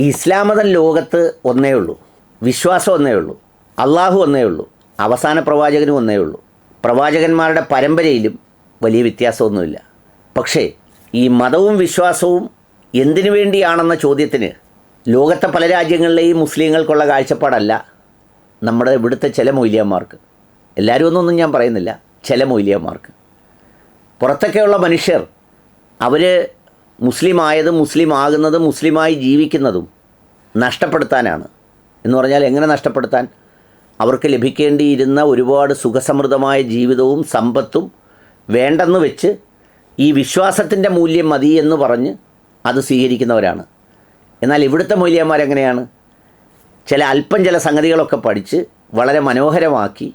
ഈ ഇസ്ലാം മതം ലോകത്ത് ഒന്നേ ഉള്ളൂ. വിശ്വാസം ഒന്നേ ഉള്ളൂ. അള്ളാഹു ഒന്നേ ഉള്ളൂ. അവസാന പ്രവാചകനും ഒന്നേ ഉള്ളൂ. പ്രവാചകന്മാരുടെ പരമ്പരയിലും വലിയ വ്യത്യാസമൊന്നുമില്ല. പക്ഷേ ഈ മതവും വിശ്വാസവും എന്തിനു വേണ്ടിയാണെന്ന ചോദ്യത്തിന് ലോകത്തെ പല രാജ്യങ്ങളിലെയും മുസ്ലിങ്ങൾക്കുള്ള കാഴ്ചപ്പാടല്ല നമ്മുടെ ഇവിടുത്തെ ചില മൂല്യന്മാർക്ക്. എല്ലാവരും ഒന്നൊന്നും ഞാൻ പറയുന്നില്ല. ചില മൂല്യന്മാർക്ക്. പുറത്തൊക്കെയുള്ള മനുഷ്യർ അവർ മുസ്ലിം ആയതും മുസ്ലിം ആകുന്നതും മുസ്ലിമായി ജീവിക്കുന്നതും നഷ്ടപ്പെടുത്താനാണ്. എന്ന് പറഞ്ഞാൽ എങ്ങനെ നഷ്ടപ്പെടുത്താൻ? അവർക്ക് ലഭിക്കേണ്ടിയിരുന്ന ഒരുപാട് സുഖസമൃദ്ധമായ ജീവിതവും സമ്പത്തും വേണ്ടെന്ന് വെച്ച് ഈ വിശ്വാസത്തിന്റെ മൂല്യം മതി എന്ന് പറഞ്ഞ് അത് സ്വീകരിക്കുന്നവരാണ്. എന്നാൽ ഇവിടുത്തെ മൂല്യന്മാരെങ്ങനെയാണ് ചില അല്പം ചില സംഗതികളൊക്കെ പഠിച്ച് വളരെ മനോഹരമാക്കി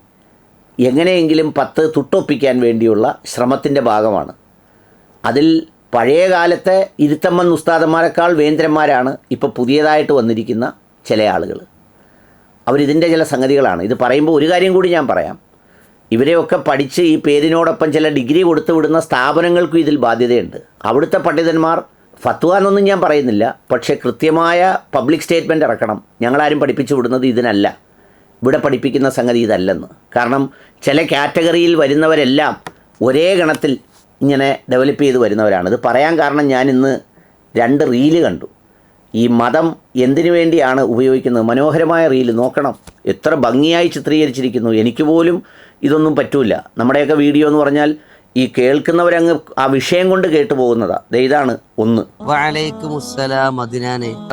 എങ്ങനെയെങ്കിലും പത്ത് തുട്ടൊപ്പിക്കാൻ വേണ്ടിയുള്ള ശ്രമത്തിന്റെ ഭാഗമാണ്. അതിൽ പഴയ കാലത്തെ ഇരുത്തമ്മൻ ഉസ്താദന്മാരെക്കാൾ വേന്ദ്രന്മാരാണ് ഇപ്പോൾ പുതിയതായിട്ട് വന്നിരിക്കുന്ന ചില ആളുകൾ അവരിതിന്റെ ചില സംഗതികളാണ്. ഇത് പറയുമ്പോൾ ഒരു കാര്യം കൂടി ഞാൻ പറയാം. ഇവരെയൊക്കെ പഠിച്ച് ഈ പേരിനോടൊപ്പം ചില ഡിഗ്രി കൊടുത്തു വിടുന്ന സ്ഥാപനങ്ങൾക്കും ഇതിൽ ബാധ്യതയുണ്ട്. അവിടുത്തെ പണ്ഡിതന്മാർ ഫത്വ എന്നൊന്നും ഞാൻ പറയുന്നില്ല. പക്ഷേ കൃത്യമായ പബ്ലിക് സ്റ്റേറ്റ്മെന്റ് ഇറക്കണം. ഞങ്ങളാരും പഠിപ്പിച്ചു വിടുന്നത് ഇതിനല്ല. ഇവിടെ പഠിപ്പിക്കുന്ന സംഗതി ഇതല്ലെന്ന്. കാരണം ചില കാറ്റഗറിയിൽ വരുന്നവരെല്ലാം ഒരേ ഗണത്തിൽ ഇങ്ങനെ ഡെവലപ്പ് ചെയ്ത് വരുന്നവരാണ്. ഇത് പറയാൻ കാരണം ഞാൻ ഇന്ന് രണ്ട് റീൽ കണ്ടു. ഈ മതം എന്തിനു വേണ്ടിയാണ് ഉപയോഗിക്കുന്നത്? മനോഹരമായ റീൽ നോക്കണം. എത്ര ഭംഗിയായി ചിത്രീകരിച്ചിരിക്കുന്നു. എനിക്ക് പോലും ഇതൊന്നും പറ്റൂല. നമ്മുടെയൊക്കെ വീഡിയോ എന്ന് പറഞ്ഞാൽ ഈ കേൾക്കുന്നവരങ്ങ് ആ വിഷയം കൊണ്ട് കേട്ടു പോകുന്നതാ ദേ ഇതാണ് ഒന്ന്.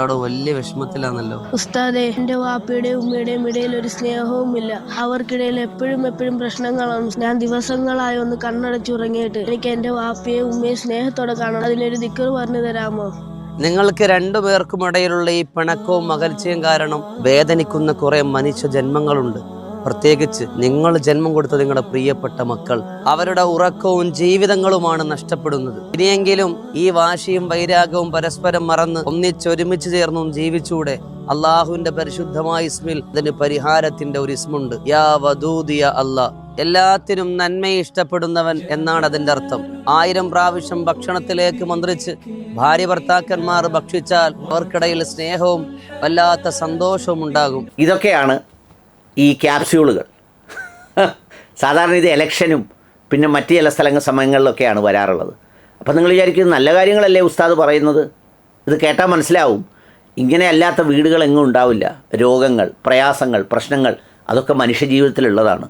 അവിടെ വലിയ വിഷമത്തിലാണല്ലോ. ഉസ്താദെ എന്റെ വാപ്പയുടെയും ഉമ്മയുടെയും ഇടയിൽ ഒരു സ്നേഹവുമില്ല. അവർക്കിടയിൽ എപ്പോഴും എപ്പോഴും പ്രശ്നങ്ങളാണ്. ഞാൻ ദിവസങ്ങളായി ഒന്ന് കണ്ണടച്ചുറങ്ങിയിട്ട് എനിക്ക് എന്റെ വാപ്പയെ ഉമ്മയെ സ്നേഹത്തോടെ കാണണം. അതിനൊരു ദിക്കർ പറഞ്ഞു തരാമോ? നിങ്ങൾക്ക് രണ്ടു പേർക്കും ഇടയിലുള്ള ഈ പിണക്കവും അകൽച്ചയും കാരണം വേദനിക്കുന്ന കുറെ മനുഷ്യ ജന്മങ്ങളുണ്ട്. പ്രത്യേകിച്ച് നിങ്ങൾ ജന്മം കൊടുത്ത നിങ്ങളുടെ പ്രിയപ്പെട്ട മക്കൾ അവരുടെ ഉറക്കവും ജീവിതങ്ങളുമാണ് നഷ്ടപ്പെടുന്നത്. ഇനിയെങ്കിലും ഈ വാശിയും വൈരാഗവും പരസ്പരം മറന്ന് ഒന്നിച്ചൊരുമിച്ച് ചേർന്നും ജീവിച്ചൂടെ. അള്ളാഹുവിന്റെ പരിശുദ്ധമായ ഇസ്മിൽ അതിന് പരിഹാരത്തിന്റെ ഒരു ഇസ്മുണ്ട്. യാ വദൂദിയ അല്ലാ. എല്ലാത്തിനും നന്മയെ ഇഷ്ടപ്പെടുന്നവൻ എന്നാണ് അതിന്റെ അർത്ഥം. ആയിരം പ്രാവശ്യം ഭക്ഷണത്തിലേക്ക് മന്ത്രിച്ച് ഭാര്യ ഭർത്താക്കന്മാർ ഭക്ഷിച്ചാൽ അവർക്കിടയിൽ സ്നേഹവും വല്ലാത്ത സന്തോഷവും ഉണ്ടാകും. ഇതൊക്കെയാണ് ഈ ക്യാപ്സ്യൂളുകൾ. സാധാരണ ഇത് എലക്ഷനും പിന്നെ മറ്റ് ചില സ്ഥലങ്ങൾ സമയങ്ങളിലൊക്കെയാണ് വരാറുള്ളത്. അപ്പം നിങ്ങൾ വിചാരിക്കുന്നത് നല്ല കാര്യങ്ങളല്ലേ ഉസ്താദ് പറയുന്നത്? ഇത് കേട്ടാൽ മനസ്സിലാവും. ഇങ്ങനെ അല്ലാത്ത വീടുകൾ എങ്ങും ഉണ്ടാവില്ല. രോഗങ്ങൾ പ്രയാസങ്ങൾ പ്രശ്നങ്ങൾ അതൊക്കെ മനുഷ്യജീവിതത്തിലുള്ളതാണ്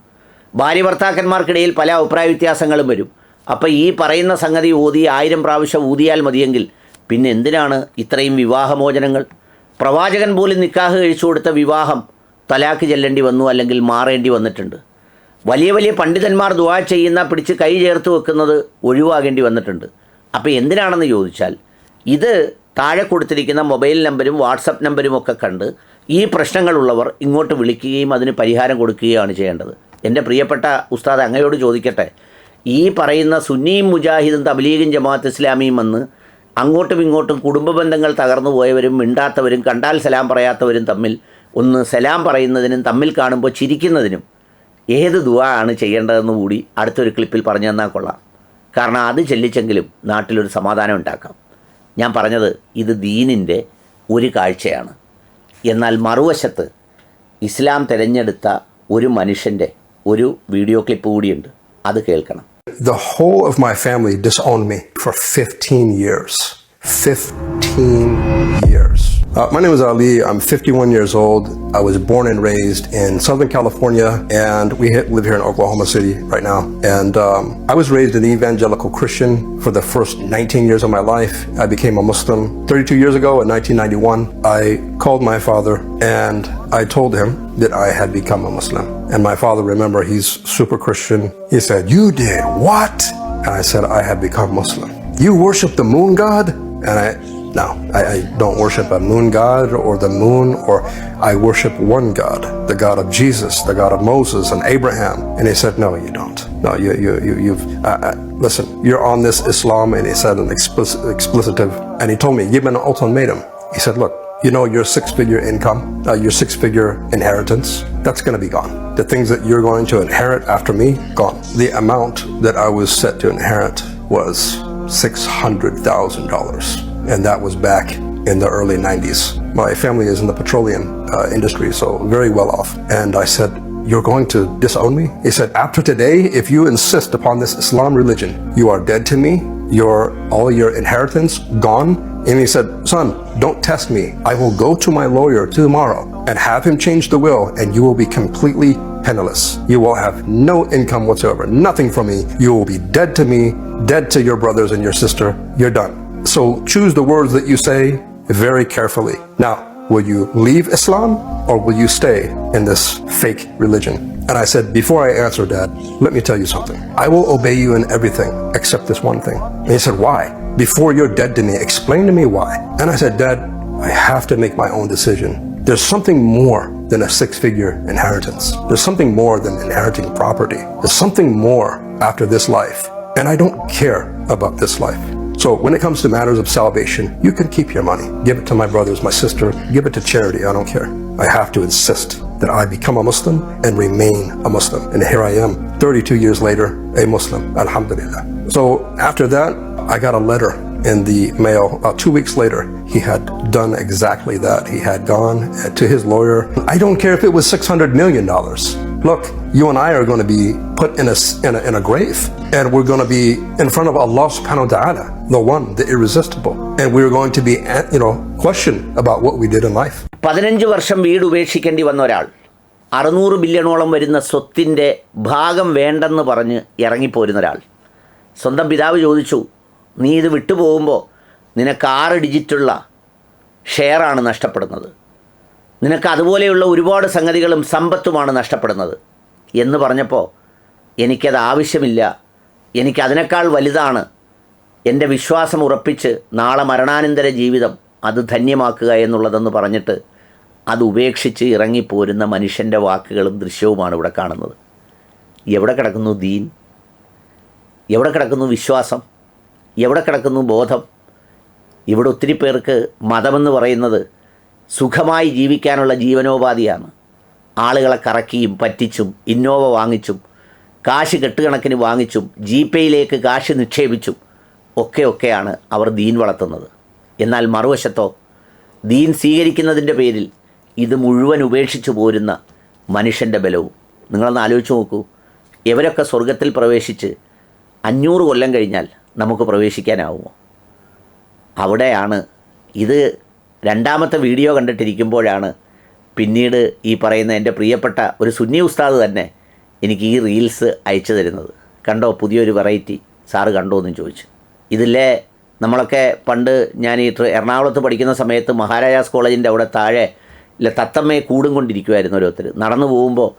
ഭാര്യ ഭർത്താക്കന്മാർക്കിടയിൽ പല അഭിപ്രായ വ്യത്യാസങ്ങളും വരും. അപ്പോൾ ഈ പറയുന്ന സംഗതി ഊതി ആയിരം പ്രാവശ്യം ഊതിയാൽ മതിയെങ്കിൽ പിന്നെ എന്തിനാണ് ഇത്രയും വിവാഹമോചനങ്ങൾ? പ്രവാചകൻ പോലും നിക്കാഹ് കഴിച്ചു കൊടുത്ത വിവാഹം തലാക്ക് ചെല്ലേണ്ടി വന്നു അല്ലെങ്കിൽ മാറേണ്ടി വന്നിട്ടുണ്ട്. വലിയ വലിയ പണ്ഡിതന്മാർ ദുവാ ചെയ്യുന്ന പിടിച്ച് കൈ ചേർത്ത് വെക്കുന്നത് ഒഴിവാകേണ്ടി വന്നിട്ടുണ്ട്. അപ്പോൾ എന്തിനാണെന്ന് ചോദിച്ചാൽ ഇത് താഴെ കൊടുത്തിരിക്കുന്ന മൊബൈൽ നമ്പരും വാട്സപ്പ് നമ്പരും ഒക്കെ കണ്ട് ഈ പ്രശ്നങ്ങളുള്ളവർ ഇങ്ങോട്ട് വിളിക്കുകയും അതിന് പരിഹാരം കൊടുക്കുകയാണ് ചെയ്യേണ്ടത്. എന്റെ പ്രിയപ്പെട്ട ഉസ്താദ് അങ്ങയോട് ചോദിക്കട്ടെ ഈ പറയുന്ന സുന്നിയും മുജാഹിദും തബ്ലീഗും ജമാഅത്ത് ഇസ്ലാമിയും വന്ന് അങ്ങോട്ടും ഇങ്ങോട്ടും കുടുംബ ബന്ധങ്ങൾ തകർന്നു പോയവരും മിണ്ടാത്തവരും കണ്ടാൽ സലാം പറയാത്തവരും തമ്മിൽ ഒന്ന് സലാം പറയുന്നതിനും തമ്മിൽ കാണുമ്പോൾ ചിരിക്കുന്നതിനും ഏത് ദുആ ആണ് ചെയ്യേണ്ടതെന്ന് കൂടി അടുത്തൊരു ക്ലിപ്പിൽ പറഞ്ഞു തന്നാൽ കൊള്ളാം. കാരണം അത് ചെല്ലിച്ചെങ്കിലും നാട്ടിലൊരു സമാധാനം ഉണ്ടാക്കാം. ഞാൻ പറഞ്ഞത് ഇത് ദീനിന്റെ ഒരു കാഴ്ചയാണ്. എന്നാൽ മറുവശത്ത് ഇസ്ലാം തിരഞ്ഞെടുത്ത ഒരു മനുഷ്യന്റെ ഒരു വീഡിയോ ക്ലിപ്പ് കൂടിയുണ്ട്. അത് കേൾക്കണം. The whole of my family disowned me for 15 years. 15 years. Uh, my name is Ali. I'm 51 years old. I was born and raised in Southern California, and we live here in Oklahoma City right now. And um, I was raised an evangelical Christian for the first 19 years of my life. I became a Muslim 32 years ago in 1991. I called my father and I told him that I had become a Muslim. And my father, remember, he's super Christian. He said, You did what? And I said, I have become Muslim. You worship the moon god? And I, no, I, I don't worship a moon god or the moon, or I worship one God, the God of Jesus, the God of Moses and Abraham. And he said, No, you don't. No, you, you, you, you've, uh, uh, listen, you're on this Islam, and he said an explicit, explicitive, and he told me, an ultimatum. He said, Look, you know your six figure income, uh, your six figure inheritance, that's going to be gone. The things that you're going to inherit after me, gone. The amount that I was set to inherit was $600,000. And that was back in the early 90s. My family is in the petroleum uh, industry, so very well off. And I said, You're going to disown me? He said, After today, if you insist upon this Islam religion, you are dead to me. Your all your inheritance gone. And he said, Son, don't test me. I will go to my lawyer tomorrow and have him change the will, and you will be completely penniless. You will have no income whatsoever, nothing from me. You will be dead to me, dead to your brothers and your sister. You're done. So choose the words that you say very carefully. Now, will you leave Islam or will you stay in this fake religion? And I said, Before I answer, Dad, let me tell you something. I will obey you in everything except this one thing. And he said, Why? Before you're dead to me, explain to me why. And I said, Dad, I have to make my own decision. There's something more than a six figure inheritance. There's something more than inheriting property. There's something more after this life. And I don't care about this life. So when it comes to matters of salvation, you can keep your money. Give it to my brothers, my sister, give it to charity. I don't care. I have to insist that I become a Muslim and remain a Muslim. And here I am, 32 years later, a Muslim. Alhamdulillah. So after that, I got a letter in the mail. About two weeks later, he had done exactly that. He had gone uh, to his lawyer. I don't care if it was $600 million. Look, you and I are going to be put in a, in a, in a grave, and we're going to be in front of Allah subhanahu wa ta'ala, the one, the irresistible. And we're going to be, uh, you know, questioned about what we did in life. പതിനഞ്ച് വർഷം വീട് ഉപേക്ഷിക്കേണ്ടി വന്ന ഒരാൾ അറുന്നൂറ് ബില്യണോളം വരുന്ന സ്വത്തിന്റെ ഭാഗം വേണ്ടെന്ന് പറഞ്ഞ് ഇറങ്ങിപ്പോരുന്ന ഒരാൾ സ്വന്തം പിതാവ് ചോദിച്ചു നീ ഇത് വിട്ടുപോകുമ്പോൾ നിനക്ക് ആറ് ഡിജിറ്റുള്ള ഷെയറാണ് നഷ്ടപ്പെടുന്നത്. നിനക്ക് അതുപോലെയുള്ള ഒരുപാട് സംഗതികളും സമ്പത്തുമാണ് നഷ്ടപ്പെടുന്നത്. എന്ന് പറഞ്ഞപ്പോൾ എനിക്കത് ആവശ്യമില്ല. എനിക്കതിനേക്കാൾ വലുതാണ് എന്റെ വിശ്വാസം ഉറപ്പിച്ച് നാളെ മരണാനന്തര ജീവിതം അത് ധന്യമാക്കുക എന്നുള്ളതെന്ന് പറഞ്ഞിട്ട് അത് ഉപേക്ഷിച്ച് ഇറങ്ങിപ്പോരുന്ന മനുഷ്യന്റെ വാക്കുകളും ദൃശ്യവുമാണ് ഇവിടെ കാണുന്നത്. എവിടെ കിടക്കുന്നു ദീൻ? എവിടെ കിടക്കുന്നു വിശ്വാസം? എവിടെ കിടക്കുന്നു ബോധം? ഇവിടെ ഒത്തിരി പേർക്ക് മതമെന്ന് പറയുന്നത് സുഖമായി ജീവിക്കാനുള്ള ജീവനോപാധിയാണ്. ആളുകളെ കറക്കിയും പറ്റിച്ചും ഇന്നോവ വാങ്ങിച്ചും കാശ് കെട്ടുകണക്കിന് വാങ്ങിച്ചും ജി പേയിലേക്ക് കാശ് നിക്ഷേപിച്ചും ഒക്കെ ഒക്കെയാണ് അവർ ദീൻ വളർത്തുന്നത്. എന്നാൽ മറുവശത്തോ ദീൻ സ്വീകരിക്കുന്നതിന്റെ പേരിൽ ഇത് മുഴുവൻ ഉപേക്ഷിച്ചു പോരുന്ന മനുഷ്യന്റെ ബലവും. നിങ്ങളൊന്ന് ആലോചിച്ച് നോക്കൂ. ഇവരൊക്കെ സ്വർഗത്തിൽ പ്രവേശിച്ച് അഞ്ഞൂറ് കൊല്ലം കഴിഞ്ഞാൽ നമുക്ക് പ്രവേശിക്കാനാവുമോ? അവിടെയാണ് ഇത് രണ്ടാമത്തെ വീഡിയോ കണ്ടിട്ടിരിക്കുമ്പോഴാണ് പിന്നീട് ഈ പറയുന്ന എന്റെ പ്രിയപ്പെട്ട ഒരു സുന്നി ഉസ്താദ് തന്നെ എനിക്ക് ഈ റീൽസ് അയച്ചു തരുന്നത്. കണ്ടോ? പുതിയൊരു വെറൈറ്റി. സാറ് കണ്ടോ എന്നും ചോദിച്ചു. ഇതിലെ നമ്മളൊക്കെ പണ്ട് ഞാൻ ഈ എറണാകുളത്ത് പഠിക്കുന്ന സമയത്ത് മഹാരാജാസ് കോളേജിന്റെ അവിടെ താഴെ ഇല്ല തത്തമ്മയെ കൂടും കൊണ്ടിരിക്കുമായിരുന്നു ഓരോരുത്തർ നടന്നു പോകുമ്പോൾ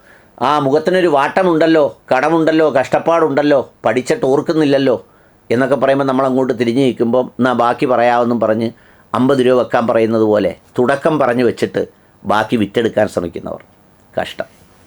ആ മുഖത്തിനൊരു വാട്ടമുണ്ടല്ലോ കടമുണ്ടല്ലോ കഷ്ടപ്പാടുണ്ടല്ലോ പഠിച്ചിട്ട് ഓർക്കുന്നില്ലല്ലോ എന്നൊക്കെ പറയുമ്പോൾ നമ്മൾ അങ്ങോട്ട് തിരിഞ്ഞു നിൽക്കുമ്പം എന്നാൽ ബാക്കി പറയാമെന്നും പറഞ്ഞ് അമ്പത് രൂപ വെക്കാൻ പറയുന്നത് പോലെ തുടക്കം പറഞ്ഞു വെച്ചിട്ട് ബാക്കി വിറ്റെടുക്കാൻ ശ്രമിക്കുന്നവർ. കഷ്ടം.